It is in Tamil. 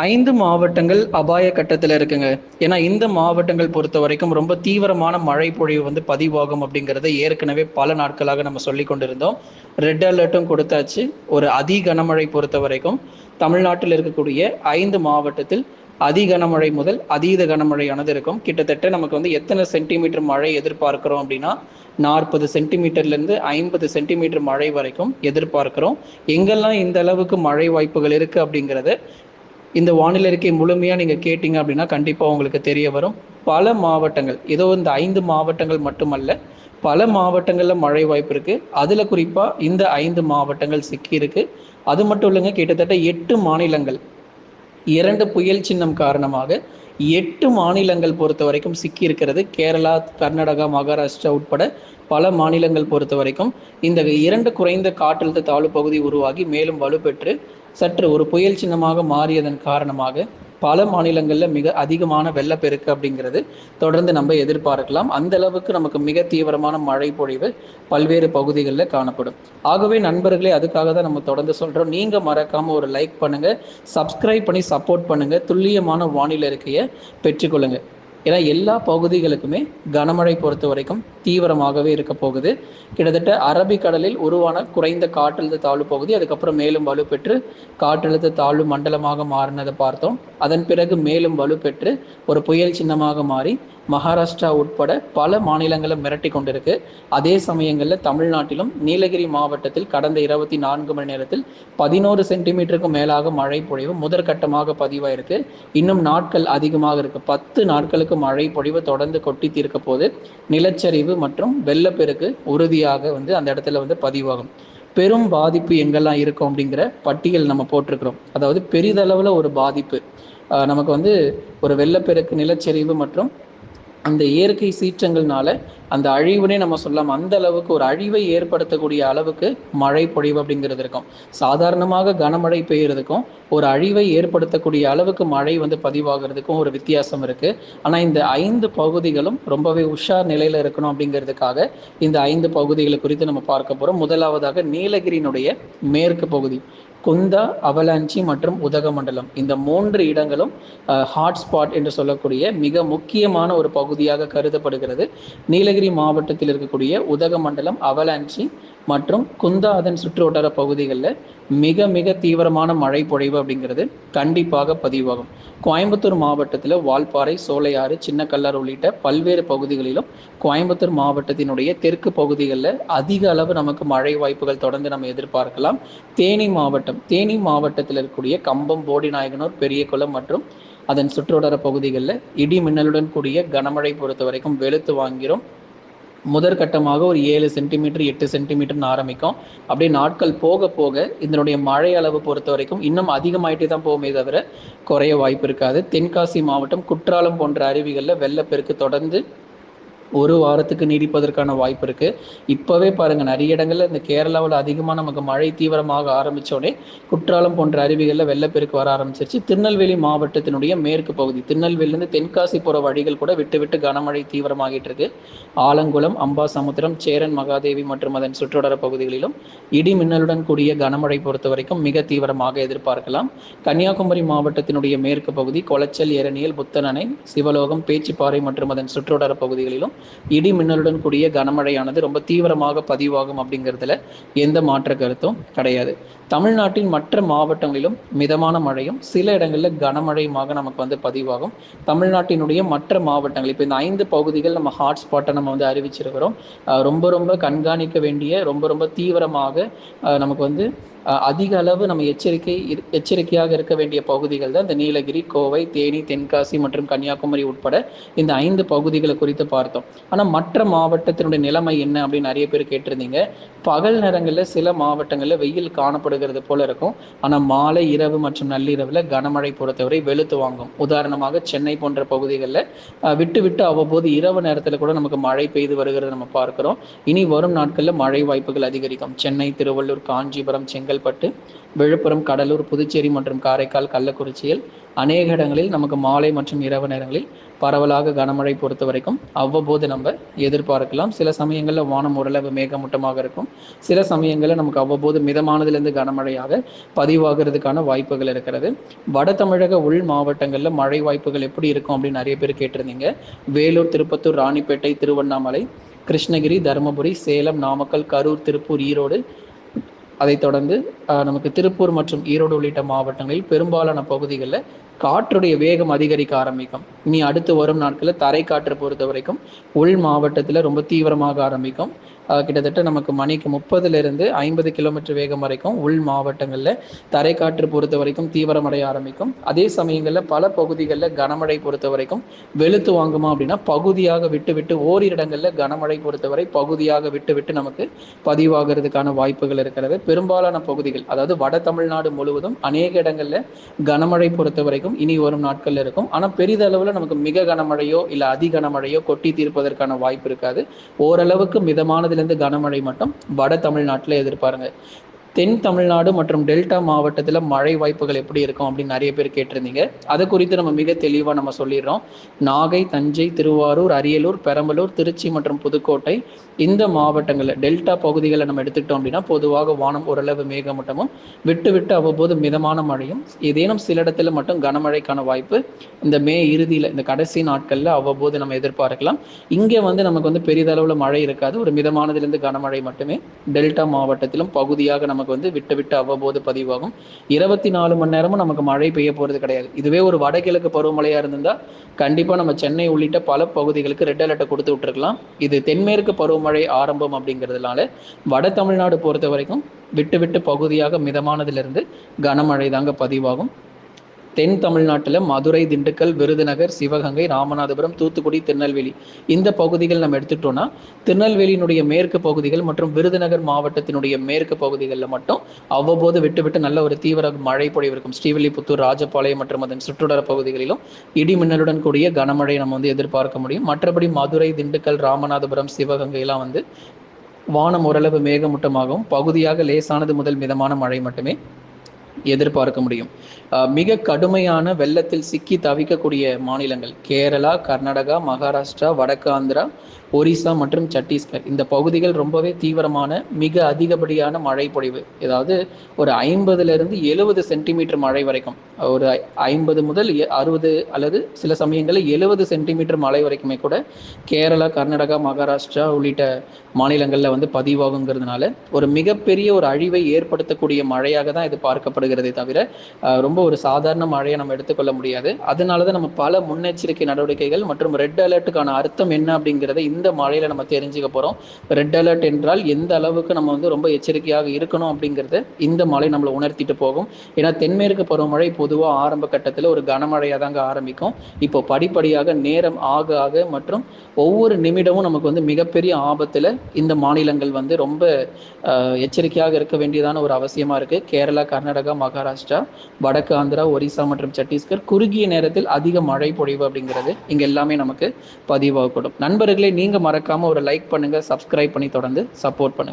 ஐந்து மாவட்டங்கள் அபாய கட்டத்தில் இருக்குங்க. ஏன்னா இந்த மாவட்டங்கள் பொறுத்த வரைக்கும் ரொம்ப தீவிரமான மழை பொழிவு வந்து பதிவாகும் அப்படிங்கிறத ஏற்கனவே பல நாட்களாக நம்ம சொல்லி கொண்டிருந்தோம். ரெட் அலர்ட்டும் கொடுத்தாச்சு. ஒரு அதி கனமழை பொறுத்த வரைக்கும் தமிழ்நாட்டில் இருக்கக்கூடிய ஐந்து மாவட்டத்தில் அதி கனமழை முதல் அதீத கனமழையானது இருக்கும். கிட்டத்தட்ட நமக்கு வந்து எத்தனை சென்டிமீட்டர் மழை எதிர்பார்க்கிறோம் அப்படின்னா நாற்பது சென்டிமீட்டர்லேருந்து ஐம்பது சென்டிமீட்டர் மழை வரைக்கும் எதிர்பார்க்கிறோம். எங்கெல்லாம் இந்த அளவுக்கு மழை வாய்ப்புகள் இருக்குது அப்படிங்கிறத இந்த வானிலை அறிக்கை முழுமையாக நீங்கள் கேட்டிங்க அப்படின்னா கண்டிப்பாக உங்களுக்கு தெரிய வரும். பல மாவட்டங்கள் ஏதோ இந்த ஐந்து மாவட்டங்கள் மட்டுமல்ல பல மாவட்டங்களில் மழை வாய்ப்பு இருக்குது அதில் குறிப்பாக இந்த ஐந்து மாவட்டங்கள் சிக்கியிருக்கு அது மட்டும் இல்லைங்க கிட்டத்தட்ட எட்டு மாநிலங்கள் இரண்டு புயல் சின்னம் காரணமாக எட்டு மாநிலங்கள் பொறுத்த வரைக்கும் சிக்கி இருக்கிறது. கேரளா கர்நாடகா மகாராஷ்டிரா உட்பட பல மாநிலங்கள் பொறுத்த வரைக்கும் இந்த இரண்டு குறைந்த காற்றழுத்த தாழ்வு பகுதி உருவாகி மேலும் வலுப்பெற்று சற்று ஒரு புயல் சின்னமாக மாறியதன் காரணமாக பல மாநிலங்களில் மிக அதிகமான வெள்ளப்பெருக்கு அப்படிங்கிறது தொடர்ந்து நம்ம எதிர்பார்க்கலாம். அந்த அளவுக்கு நமக்கு மிக தீவிரமான மழை பொழிவு பல்வேறு பகுதிகளில் காணப்படும். ஆகவே நண்பர்களே அதுக்காக தான் நம்ம தொடர்ந்து சொல்கிறோம் நீங்கள் மறக்காமல் ஒரு லைக் பண்ணுங்கள் சப்ஸ்கிரைப் பண்ணி சப்போர்ட் பண்ணுங்கள் துல்லியமான வானிலை இருக்கையை பெற்றுக்கொள்ளுங்கள் ஏன்னா எல்லா பகுதிகளுக்குமே கனமழை பொறுத்த வரைக்கும் தீவிரமாகவே இருக்க போகுது. கிட்டத்தட்ட அரபிக்கடலில் உருவான குறைந்த காற்றழுத்த தாழ்வு பகுதி அதுக்கப்புறம் மேலும் வலுப்பெற்று காற்றழுத்த தாழ்வு மண்டலமாக மாறினதை பார்த்தோம். அதன் பிறகு மேலும் வலுப்பெற்று ஒரு புயல் சின்னமாக மாறி மகாராஷ்டிரா உட்பட பல மாநிலங்களை மிரட்டி கொண்டிருக்கு. அதே சமயங்களில் தமிழ்நாட்டிலும் நீலகிரி மாவட்டத்தில் கடந்த இருபத்தி நான்கு மணி நேரத்தில் பதினோரு சென்டிமீட்டருக்கும் மேலாக மழை பொழிவு முதற்கட்டமாக பதிவாயிருக்கு. இன்னும் நாட்கள் அதிகமாக இருக்கு. பத்து நாட்களுக்கு மழை பொழிவு தொடர்ந்து கொட்டி தீர்க்க போது நிலச்சரிவு மற்றும் வெள்ளப்பெருக்கு உறுதியாக வந்து அந்த இடத்துல வந்து பதிவாகும். பெரும் பாதிப்பு எங்கெல்லாம் இருக்கும் அப்படிங்கிற பட்டியல் நம்ம போட்டிருக்கிறோம். அதாவது பெரிதளவில் ஒரு பாதிப்பு. நமக்கு வந்து ஒரு வெள்ளப்பெருக்கு நிலச்சரிவு மற்றும் அந்த இயற்கை சீற்றங்கள்னால அந்த அழிவுனே நம்ம சொல்லலாம். அந்த அளவுக்கு ஒரு அழிவை ஏற்படுத்தக்கூடிய அளவுக்கு மழை பொழிவு அப்படிங்கிறது இருக்கும். சாதாரணமாக கனமழை பெய்யறதுக்கும் ஒரு அழிவை ஏற்படுத்தக்கூடிய அளவுக்கு மழை வந்து பதிவாகிறதுக்கும் ஒரு வித்தியாசம் இருக்கு. ஆனால் இந்த ஐந்து பகுதிகளும் ரொம்பவே உஷார் நிலையில இருக்கணும் அப்படிங்கிறதுக்காக இந்த ஐந்து பகுதிகளை குறித்து நம்ம பார்க்க போறோம். முதலாவதாக நீலகிரியினுடைய மேற்கு பகுதி. குந்தா அவலாஞ்சி மற்றும் உதகமண்டலம். இந்த மூன்று இடங்களும் ஹாட்ஸ்பாட் என்று சொல்லக்கூடிய மிக முக்கியமான ஒரு பகுதியாக கருதப்படுகிறது. நீலகிரி மாவட்டத்தில் இருக்கக்கூடிய உதகமண்டலம் அவலாஞ்சி மற்றும் குந்தா அதன் சுற்றுவட்டார பகுதிகளில் மிக மிக தீவிரமான மழை பொழிவு அப்படிங்கிறது கண்டிப்பாக பதிவாகும். கோயம்புத்தூர் மாவட்டத்தில் வால்பாறை சோலையாறு சின்ன கல்லார் உள்ளிட்ட பல்வேறு பகுதிகளிலும் கோயம்புத்தூர் மாவட்டத்தினுடைய தெற்கு பகுதிகளில் அதிக அளவு நமக்கு மழை வாய்ப்புகள் தொடர்ந்து நம்ம எதிர்பார்க்கலாம். தேனி மாவட்டம் தேனி மாவட்டத்தில் இருக்கக்கூடிய கம்பம் போடிநாயகனூர் பெரியகுளம் மற்றும் அதன் சுற்றுவட்டார பகுதிகளில் இடி மின்னலுடன் கூடிய கனமழை பொறுத்த வரைக்கும் வெளுத்து வாங்கிறோம் முதற்கட்டமாக ஒரு ஏழு சென்டிமீட்டர் எட்டு சென்டிமீட்டர்னு ஆரம்பிக்கும். அப்படியே நாட்கள் போக போக இதனுடைய மழை அளவு பொறுத்த வரைக்கும் இன்னும் அதிகமாயிட்டே தான் போகுமே தவிர குறைய வாய்ப்பு இருக்காது. தென்காசி மாவட்டம் குற்றாலம் போன்ற அருவிகளில் வெள்ளப்பெருக்கு தொடர்ந்து ஒரு வாரத்துக்கு நீடிப்பதற்கான வாய்ப்பு இருக்கு. இப்போவே பாருங்க நிறைய இடங்கள்ல இந்த கேரளாவில் அதிகமாக நமக்கு மழை தீவிரமாக ஆரம்பித்தோடனே குற்றாலம் போன்ற அருவிகளில் வெள்ளப்பெருக்கு வர ஆரம்பிச்சிருச்சு. திருநெல்வேலி மாவட்டத்தினுடைய மேற்கு பகுதி திருநெல்வேலியிலேருந்து தென்காசி போகிற வழிகள் கூட விட்டு விட்டு கனமழை தீவிரமாகிட்டு இருக்கு. ஆலங்குளம் அம்பாசமுத்திரம் சேரன் மகாதேவி மற்றும் அதன் சுற்றுவட பகுதிகளிலும் இடி மின்னலுடன் கூடிய கனமழை பொறுத்த வரைக்கும் மிக தீவிரமாக எதிர்பார்க்கலாம். கன்னியாகுமரி மாவட்டத்தினுடைய மேற்கு பகுதி கொளச்சல் எரணியல் புத்தனணை சிவலோகம் பேச்சிப்பாறை மற்றும் அதன் சுற்றுவட பகுதிகளிலும் இடி மின்னலுடன் கூடிய கனமழையானது ரொம்ப தீவிரமாக பதிவாகும் அப்படிங்கிறதுல எந்த மாற்ற கருத்தும் கிடையாது. தமிழ்நாட்டின் மற்ற மாவட்டங்களிலும் மிதமான மழையும் சில இடங்களில் கனமழையுமாக நமக்கு வந்து பதிவாகும். தமிழ்நாட்டினுடைய மற்ற மாவட்டங்கள் இப்போ இந்த ஐந்து பகுதிகள் நம்ம ஹாட்ஸ்பாட்டை நம்ம வந்து அறிவிச்சிருக்கிறோம். ரொம்ப ரொம்ப கண்காணிக்க வேண்டிய ரொம்ப ரொம்ப தீவிரமாக நமக்கு வந்து அதிக அளவு நம்ம எச்சரிக்கை எச்சரிக்கையாக இருக்க வேண்டிய பகுதிகள் தான் இந்த நீலகிரி கோவை தேனி தென்காசி மற்றும் கன்னியாகுமரி உட்பட இந்த ஐந்து பகுதிகளை குறித்து பார்த்தோம். ஆனால் மற்ற மாவட்டத்தினுடைய நிலைமை என்ன அப்படின்னு நிறைய பேர் கேட்டிருந்தீங்க. பகல் நேரங்களில் சில மாவட்டங்களில் வெயில் காணப்படுகிறது போல இருக்கும். ஆனால் மாலை இரவு மற்றும் நள்ளிரவில் கனமழை பொறுத்தவரை வெளுத்து வாங்கும். உதாரணமாக சென்னை போன்ற பகுதிகளில் விட்டு விட்டு அவ்வப்போது இரவு நேரத்தில் கூட நமக்கு மழை பெய்து வருகிறது நம்ம பார்க்குறோம். இனி வரும் நாட்களில் மழை வாய்ப்புகள் அதிகரிக்கும். சென்னை திருவள்ளூர் காஞ்சிபுரம் செங்கல்பட்டு விழுப்புரம் கடலூர் புதுச்சேரி மற்றும் காரைக்கால் கள்ளக்குறிச்சியில் அநேக இடங்களில் நமக்கு மாலை மற்றும் இரவு நேரங்களில் பரவலாக கனமழை பொறுத்த வரைக்கும் அவ்வப்போது நம்ம எதிர்பார்க்கலாம். சில சமயங்களில் வானம் ஓரளவு மேகமூட்டமாக இருக்கும். சில சமயங்களில் நமக்கு அவ்வப்போது மிதமானதிலிருந்து கனமழையாக பதிவாகிறதுக்கான வாய்ப்புகள் இருக்கிறது. வட தமிழக உள் மாவட்டங்களில் மழை வாய்ப்புகள் எப்படி இருக்கும் அப்படின்னு நிறைய பேர் கேட்டிருந்தீங்க. வேலூர் திருப்பத்தூர் ராணிப்பேட்டை திருவண்ணாமலை கிருஷ்ணகிரி தருமபுரி சேலம் நாமக்கல் கரூர் திருப்பூர் ஈரோடு அதைத் தொடர்ந்து நமக்கு திருப்பூர் மற்றும் ஈரோடு உள்ளிட்ட மாவட்டங்களில் பெரும்பாலான பகுதிகளில் காற்றுடைய வேகம் அதிகரிக்க ஆரம்பிக்கும். இனி அடுத்து வரும் நாட்களில் தரை காற்று பொறுத்த வரைக்கும் உள் மாவட்டத்தில் ரொம்ப தீவிரமாக ஆரம்பிக்கும். கிட்டத்தட்ட நமக்கு மணிக்கு முப்பதுலேருந்து ஐம்பது கிலோமீட்டர் வேகம் வரைக்கும் உள் மாவட்டங்களில் தரைக்காற்று பொறுத்த வரைக்கும் தீவிரமடைய ஆரம்பிக்கும். அதே சமயங்களில் பல பகுதிகளில் கனமழை பொறுத்த வரைக்கும் வெளுத்து வாங்குமா அப்படின்னா பகுதியாக விட்டு விட்டு ஓரிரு இடங்களில் கனமழை பொறுத்தவரை பகுதியாக விட்டு விட்டு நமக்கு பதிவாகிறதுக்கான வாய்ப்புகள் இருக்கிறது. பெரும்பாலான பகுதிகள் அதாவது வட தமிழ்நாடு முழுவதும் அநேக இடங்களில் கனமழை பொறுத்த வரைக்கும் இனி வரும் நாட்களில் இருக்கும். ஆனால் பெரிதளவில் நமக்கு மிக கனமழையோ இல்லை அதி கனமழையோ கொட்டி தீர்ப்பதற்கான வாய்ப்பு இருக்காது. ஓரளவுக்கு மிதமானது இருந்து கனமழை மட்டும் வட தமிழ்நாட்டில் எதிர்பாருங்க. தென் தமிழ்நாடு மற்றும் டெல்டா மாவட்டத்தில் மழை வாய்ப்புகள் எப்படி இருக்கும் அப்படின்னு நிறைய பேர் கேட்டிருந்தீங்க. அதை குறித்து நம்ம மிக தெளிவாக நம்ம சொல்லிடுறோம். நாகை தஞ்சை திருவாரூர் அரியலூர் பெரம்பலூர் திருச்சி மற்றும் புதுக்கோட்டை இந்த மாவட்டங்களில் டெல்டா பகுதிகளை நம்ம எடுத்துக்கிட்டோம் அப்படின்னா பொதுவாக வானம் ஓரளவு மேகமூட்டமும் விட்டு விட்டு அவ்வப்போது மிதமான மழையும் ஏதேனும் சில இடத்துல மட்டும் கனமழைக்கான வாய்ப்பு இந்த மே இறுதியில் இந்த கடைசி நாட்களில் அவ்வப்போது நம்ம எதிர்பார்க்கலாம். இங்கே வந்து நமக்கு வந்து பெரிதளவில் மழை இருக்காது. ஒரு மிதமானதுலேருந்து கனமழை மட்டுமே டெல்டா மாவட்டத்திலும் பகுதியாக நம்ம நமக்கு வந்து விட்டு விட்டு அவ்வப்போது பதிவாகும். இருபத்தி நாலு மணி நேரமும் நமக்கு மழை பெய்ய போகிறது கிடையாது. இதுவே ஒரு வடகிழக்கு பருவமழையாக இருந்திருந்தால் கண்டிப்பாக நம்ம சென்னை உள்ளிட்ட பல பகுதிகளுக்கு ரெட் அலர்ட்டை கொடுத்து விட்டுருக்கலாம். இது தென்மேற்கு பருவமழை ஆரம்பம் அப்படிங்கிறதுனால வட தமிழ்நாடு பொறுத்த வரைக்கும் விட்டு விட்டு பகுதியாக மிதமானதிலிருந்து கனமழை தாங்க பதிவாகும். தென் தமிழ்நாட்டில் மதுரை திண்டுக்கல் விருதுநகர் சிவகங்கை ராமநாதபுரம் தூத்துக்குடி திருநெல்வேலி. இந்த பகுதிகள் நம்ம எடுத்துட்டோம்னா திருநெல்வேலியினுடைய மேற்கு பகுதிகள் மற்றும் விருதுநகர் மாவட்டத்தினுடைய மேற்கு பகுதிகளில் மட்டும் அவ்வப்போது விட்டு விட்டு நல்ல ஒரு தீவிர மழை பொழிவு இருக்கும். ஸ்ரீவில்லிபுத்தூர் ராஜபாளையம் மற்றும் அதன் சுற்றுடர பகுதிகளிலும் இடி மின்னலுடன் கூடிய கனமழை நம்ம வந்து எதிர்பார்க்க முடியும். மற்றபடி மதுரை திண்டுக்கல் ராமநாதபுரம் சிவகங்கையெல்லாம் வந்து வானம் ஓரளவு மேகமூட்டமாகவும் பகுதியாக லேசானது முதல் மிதமான மழை மட்டுமே எதிர்பார்க்க முடியும். மிக கடுமையான வெள்ளத்தில் சிக்கி தவிக்கக்கூடிய மாநிலங்கள் கேரளா கர்நாடகா மகாராஷ்டிரா வடக்கு ஆந்திரா ஒரிசா மற்றும் சத்தீஸ்கர் இந்த பகுதிகள் ரொம்பவே தீவிரமான மிக அதிகப்படியான மழை பொழிவு. ஏதாவது ஒரு ஐம்பதுலேருந்து எழுபது சென்டிமீட்டர் மழை வரைக்கும். ஒரு ஐம்பது முதல் அறுபது அல்லது சில சமயங்களில் எழுபது சென்டிமீட்டர் மழை வரைக்குமே கூட கேரளா கர்நாடகா மகாராஷ்டிரா உள்ளிட்ட மாநிலங்களில் வந்து பதிவாகுங்கிறதுனால ஒரு மிகப்பெரிய ஒரு அழிவை ஏற்படுத்தக்கூடிய மழையாக தான் இது பார்க்கப்படுகிறதே தவிர ரொம்ப ஒரு சாதாரண மழையை நம்ம எடுத்துக்கொள்ள முடியாது. அதனால தான் நம்ம பல முன்னெச்சரிக்கை நடவடிக்கைகள் மற்றும் ரெட் அலர்ட்டுக்கான அர்த்தம் என்ன அப்படிங்கிறத இந்த இந்த மழையில் நம்ம தெரிஞ்சுக்க போகிறோம் ரெட் அலர்ட் என்றால் எந்த அளவுக்கு நம்ம வந்து ரொம்ப எச்சரிக்கையாக இருக்கணும் அப்படிங்கிறத இந்த மழை நம்மளை உணர்த்திட்டு போகும். ஏன்னா தென்மேற்கு பருவமழை பொதுவாக ஆரம்ப கட்டத்தில் ஒரு கனமழையாக தாங்க ஆரம்பிக்கும். இப்போ படிப்படியாக நேரம் ஆக ஆக மற்றும் ஒவ்வொரு நிமிடமும் நமக்கு வந்து மிகப்பெரிய ஆபத்தில் இந்த மாநிலங்கள் வந்து ரொம்ப எச்சரிக்கையாக இருக்க வேண்டியதான ஒரு அவசியமாக இருக்குது கேரளா கர்நாடகா மகாராஷ்டிரா வடக்கு ஆந்திரா ஒரிசா மற்றும் சத்தீஸ்கர் குறுகிய நேரத்தில் அதிக மழை பொழிவு அப்படிங்கிறது இங்கே எல்லாமே நமக்கு பதிவாகப்படும் நண்பர்களே நீங்கள் மறக்காமல் ஒரு லைக் பண்ணுங்கள் சப்ஸ்கிரைப் பண்ணி தொடர்ந்து சப்போர்ட் பண்ணுங்கள்